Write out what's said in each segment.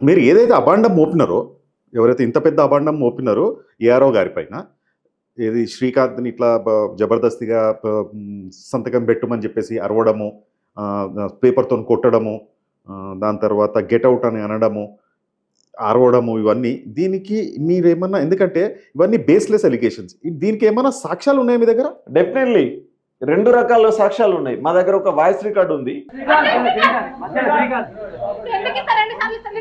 మీరు ఏదైతే అభాండం మోపినారో ఎవరైతే ఇంత పెద్ద అభాండం మోపినారో ఏఆర్ఓ గారి పైన ఏది శ్రీకాంత్ని ఇట్లా జబర్దస్తిగా సంతకం పెట్టమని చెప్పేసి అరవడము పేపర్తో కొట్టడము దాని తర్వాత గెట్అవుట్ అని అనడము అరవడము ఇవన్నీ దీనికి మీరేమన్నా ఎందుకంటే ఇవన్నీ బేస్లెస్ ఎలిగేషన్స్ దీనికి ఏమన్నా సాక్ష్యాలు ఉన్నాయా మీ దగ్గర? డెఫినెట్లీ రెండు రకాల సాక్ష్యాలు ఉన్నాయి. మా దగ్గర ఒక వాయిస్ రికార్డు ఉంది.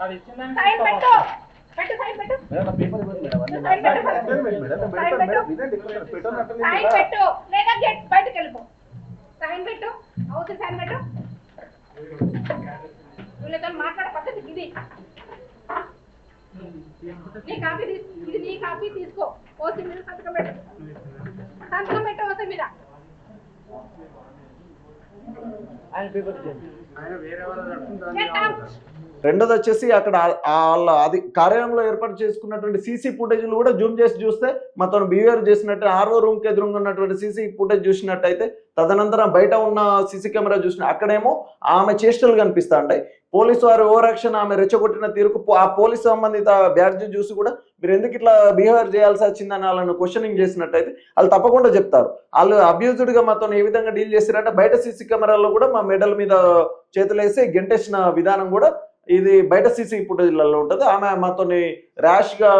తీసుకోలే తమాషలా ఇప్పుడు ముగ్గురు మీరు కూర్చోండి ఇక్కడ ముగ్గురు నలుగురు సైన్ పెట్టు పెట్టు సైన్ పెట్టు సైన్ పెట్టు సైన్ పెట్టు లేదా గెట్ బయటకు వెళ్ళిపో సైన్ పెట్టు అవుతుంది సైన్ పెట్టు వీళ్ళతో మాట్లాడే పద్ధతి ఇది నీ కాపీ తీసు ఇది నీ కాపీ తీసుకో ఓసి మీద సంతకం పెట్టు సంతకం పెట్టు ఓసి మీద Get out. రెండోది వచ్చేసి అక్కడ వాళ్ళ అది కార్యాలయంలో ఏర్పాటు చేసుకున్నటువంటి సీసీ ఫుటేజ్లు కూడా జూమ్ చేసి చూస్తే మతను బిహేవియర్ చేసినట్టు ఆర్ఓ రూమ్కి ఎదురుగా ఉన్నటువంటి సీసీ ఫుటేజ్ చూసినట్టయితే తదనంతరం బయట ఉన్న సీసీ కెమెరా చూసిన అక్కడేమో ఆమె చేష్టలు కనిపిస్తా ఉంటాయి పోలీసు వారు ఓవర్ యాక్షన్ ఆమె రెచ్చగొట్టిన తీరుకు పో- ఆ పోలీస్ సంబంధిత బ్యాడ్జ్ చూసి కూడా మీరు ఎందుకు ఇట్లా బిహేవియర్ చేయాల్సి వచ్చిందని వాళ్ళని క్వశ్చనింగ్ చేసినట్టయితే వాళ్ళు తప్పకుండా చెప్తారు. వాళ్ళు అబ్యూజ్డ్గా మాతో ఏ విధంగా డీల్ చేశారంటే బయట సీసీ కెమెరాల్లో కూడా మా మెడల్ మీద చేతులేసి గెంటేసిన విధానం కూడా ఇది బయట సీసీ ఫుటేజ్లలో ఉంటుంది. ఆమె మాతోని ర్యాష్గా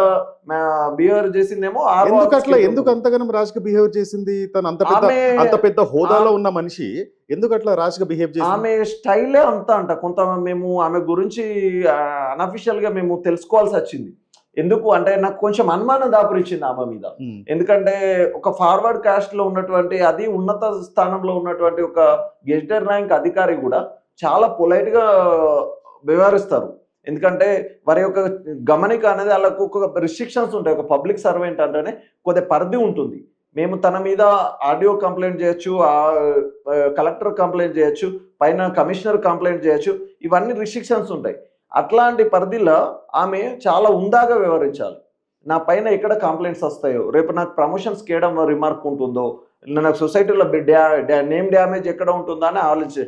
బిహేవియర్ చేసిందేమో ఎందుకు అట్లా? ఎందుకు అంతగానం ర్యాష్గా బిహేవ్ చేసింది? తను అంత పెద్ద అంత పెద్ద హోదాలో ఉన్న మనిషి ఎందుకు అట్లా ర్యాష్గా బిహేవ్ చేసింది? ఆమె స్టైలే అంతా అంట. కొంత మేము ఆమె గురించి అనఫిషియల్గా మేము తెలుసుకోవాల్సి వచ్చింది. ఎందుకు అంటే నాకు కొంచెం అనుమానం దాపురించింది ఆమె మీద. ఎందుకంటే ఒక ఫార్వర్డ్ కాస్ట్లో ఉన్నటువంటి అది ఉన్నత స్థానంలో ఉన్నటువంటి ఒక గెజిటెడ్ ర్యాంక్ అధికారి కూడా చాలా పొలైట్గా వ్యవహరిస్తారు. ఎందుకంటే వారి యొక్క గమనిక అనేది వాళ్ళకు ఒక రిస్ట్రిక్షన్స్ ఉంటాయి. ఒక పబ్లిక్ సర్వెంట్ అంటేనే కొద్ది పరిధి ఉంటుంది. మేము తన మీద ఆడియో కంప్లైంట్ చేయొచ్చు కలెక్టర్ కంప్లైంట్ చేయొచ్చు పైన కమిషనర్ కంప్లైంట్ చేయొచ్చు ఇవన్నీ రిస్ట్రిక్షన్స్ ఉంటాయి. అట్లాంటి పరిధిలో ఆమె చాలా ఉందాగా వ్యవహరించాలి. నా పైన ఎక్కడ కంప్లైంట్స్ వస్తాయో రేపు నాకు ప్రమోషన్స్ చేయడం రిమార్క్ ఉంటుందో నాకు సొసైటీలో డ్యా నేమ్ డ్యామేజ్ ఎక్కడ ఉంటుందో అని ఆలోచి